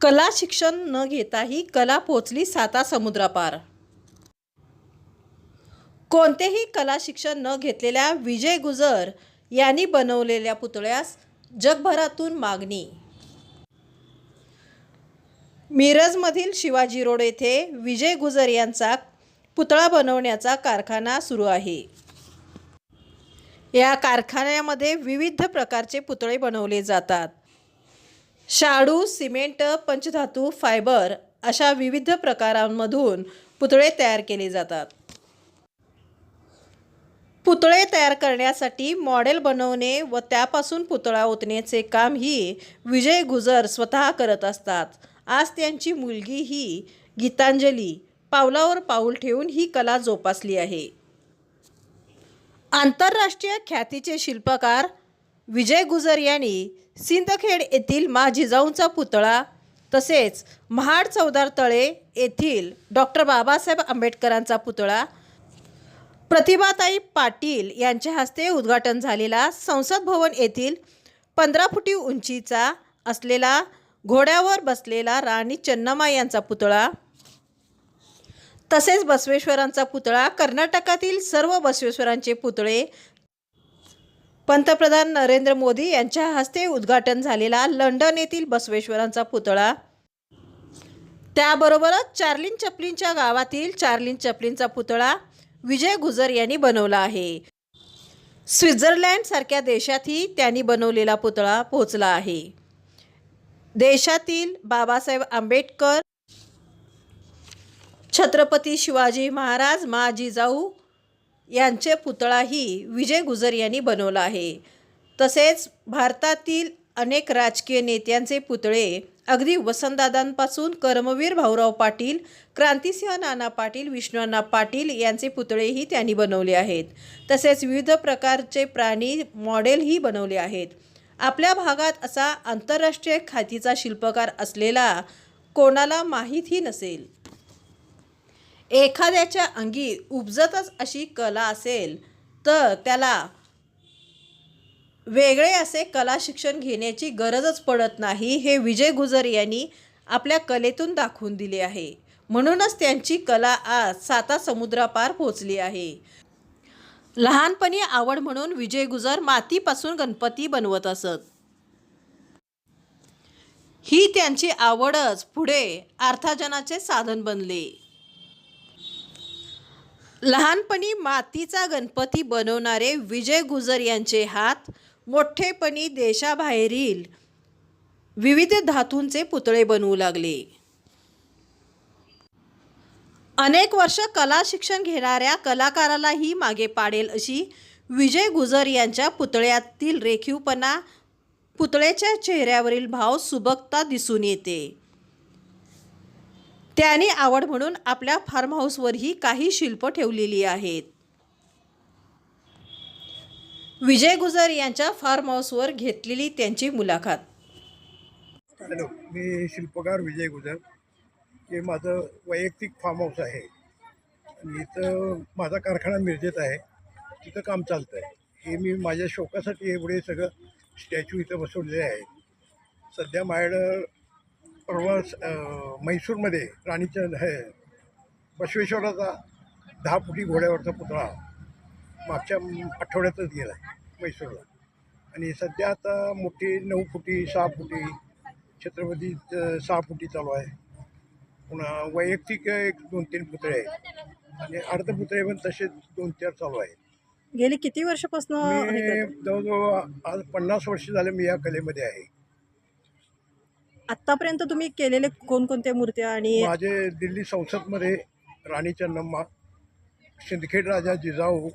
कला शिक्षण न घेताही कला पोचली साता समुद्रापार. कोणतेही कला शिक्षण न घेतलेल्या विजय गुजर यांनी बनवलेल्या पुतळ्यास जगभरातून मागणी. मिरजमधील शिवाजी रोड येथे विजय गुजर यांचा पुतळा बनवण्याचा कारखाना सुरू आहे. या कारखान्यामध्ये विविध प्रकारचे पुतळे बनवले जातात. शाडू सिमेंट पंचधातू फायबर अशा विविध प्रकारांमधून पुतळे तयार केले जातात. पुतळे तयार करण्यासाठी मॉडेल बनवणे व त्यापासून पुतळा ओतण्याचे काम ही विजय गुजर स्वतः करत असतात. आज त्यांची मुलगी ही गीतांजली पावलावर पाऊल ठेवून ही कला जोपासली आहे. आंतरराष्ट्रीय ख्यातीचे शिल्पकार विजय गुजर यांनी सिंदखेड येथील मा जिजाऊंचा पुतळा तसेच महाड चौदार तळे येथील डॉक्टर बाबासाहेब आंबेडकरांचा पुतळा प्रतिभाताई पाटील यांच्या हस्ते उद्घाटन झालेला संसद भवन येथील पंधरा फुटी उंचीचा असलेला घोड्यावर बसलेला राणी चन्नम्मा यांचा पुतळा तसेच बसवेश्वरांचा पुतळा कर्नाटकातील सर्व बसवेश्वरांचे पुतळे पंतप्रधान नरेंद्र मोदी यांच्या हस्ते उद्घाटन झालेला लंडन येथील बसवेश्वरांचा पुतळा. त्याबरोबरच चार्लिन चपलींच्या गावातील चार्लिन चपलींचा पुतळा विजय गुजर यांनी बनवला आहे. स्वित्झर्लंडसारख्या देशातही त्यांनी बनवलेला पुतळा पोहोचला आहे. देशातील बाबासाहेब आंबेडकर छत्रपती शिवाजी महाराज मा जिजाऊ यांचे पुतळाही विजय गुजर यांनी बनवला आहे. तसेच भारतातील अनेक राजकीय नेत्यांचे पुतळे अगदी वसंतदादांपासून कर्मवीर भाऊराव पाटील क्रांतिसिंह नाना पाटील विष्णुअण्णा पाटील यांचे पुतळेही त्यांनी बनवले आहेत. तसेच विविध प्रकारचे प्राणी मॉडेलही बनवले आहेत. आपल्या भागात असा आंतरराष्ट्रीय ख्यातीचा शिल्पकार असलेला कोणाला माहीतही नसेल. एखाद्याच्या अंगी उपजतच अशी कला असेल तर त्याला वेगळे असे कला शिक्षण घेण्याची गरजच पडत नाही हे विजय गुजर यांनी आपल्या कलेतून दाखवून दिले आहे. म्हणूनच त्यांची कला आज साता समुद्रापार पोचली आहे. लहानपणी आवड म्हणून विजय गुजर मातीपासून गणपती बनवत असत. ही त्यांची आवडच पुढे अर्थार्जनाचे साधन बनले. लहानपणी मातीचा गणपती बनवणारे विजय गुजर यांचे हात मोठेपणी देशाबाहेरील विविध धातूंचे पुतळे बनवू लागले. अनेक वर्ष कला शिक्षण घेणाऱ्या कलाकारालाही मागे पाडेल अशी विजय गुजर यांच्या पुतळ्यातील रेखीवपणा पुतळ्याच्या चेहऱ्यावरील भाव सुबकता दिसून येते. त्याने आवड म्हणून आपल्या फार्म हाऊसवरही काही शिल्प ठेवलेली आहेत. विजय गुजर यांच्या फार्म हाऊसवर घेतलेली त्यांची मुलाखत. हॅलो मी शिल्पकार विजय गुजर. हे माझं वैयक्तिक फार्म हाऊस आहे. आणि इथं माझा कारखाना मिरजेत आहे. तिथं काम चालतं आहे हे मी माझ्या शोकासाठी एवढे सगळं स्टॅच्यू इथं बसवलेले आहे सध्या माझ्याकडं परवा अं, म्हैसूरमध्ये राणीच्या हे बसवेश्वराचा दहा फुटी घोड्यावरचा पुतळा मागच्या आठवड्यातच गेला आहे म्हैसूरला आणि सध्या आता मोठी नऊ फुटी सहा फुटी छत्रपती सहा फुटी चालू आहे. पुन्हा वैयक्तिक एक दोन तीन पुतळे आहेत. आणि अर्धपुतळे पण तसेच दोन चार चालू आहेत. गेली किती वर्षापासून मी जवळजवळ आज पन्नास वर्ष झाले मी या कलेमध्ये आहे. आतापर्यंत तुम्ही केलेले कोणकोणत्या मूर्त्या आणि माझे दिल्ली संसदमध्ये राणी चन्नम्मा सिंदखेड राजा जिजाऊ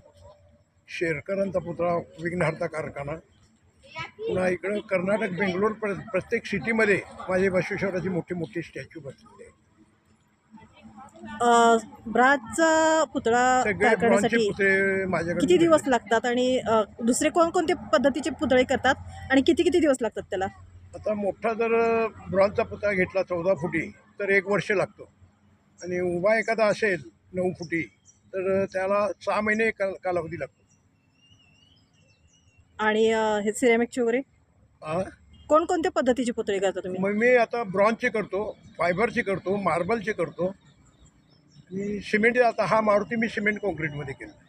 शेरकरांचा पुतळा विघ्नहर्ता कारखाना पुन्हा इकडं कर्नाटक बेंगलोर प्र प्रत्येक सिटीमध्ये माझे बसवेश्वराची मोठी मोठी स्टॅच्यू बसलेले आहेत ब्राजचा पुतळा सगळे ब्रॉन्झचे पुतळे माझ्याकडे किती दिवस लागतात आणि अ, दुसरे कोणकोणते पद्धतीचे पुतळे करतात आणि किती किती दिवस लागतात त्याला? आता मोठा जर ब्रॉन्झचा पुतळा घेतला चौदा फुटी तर एक वर्ष लागतो. आणि उभा एखादा असेल नऊ फुटी तर त्याला सहा महिने काल कालावधी लागतो. आणि हे सिरेमिकचे वगैरे? हा? कोणकोणत्या पद्धतीचे पुतळे करता तुम्ही? मग मी आता ब्रॉन्झचे करतो फायबरचे करतो मार्बलचे करतो. आणि सिमेंट आता हा मारुती मी सिमेंट कॉन्क्रीटमध्ये केला.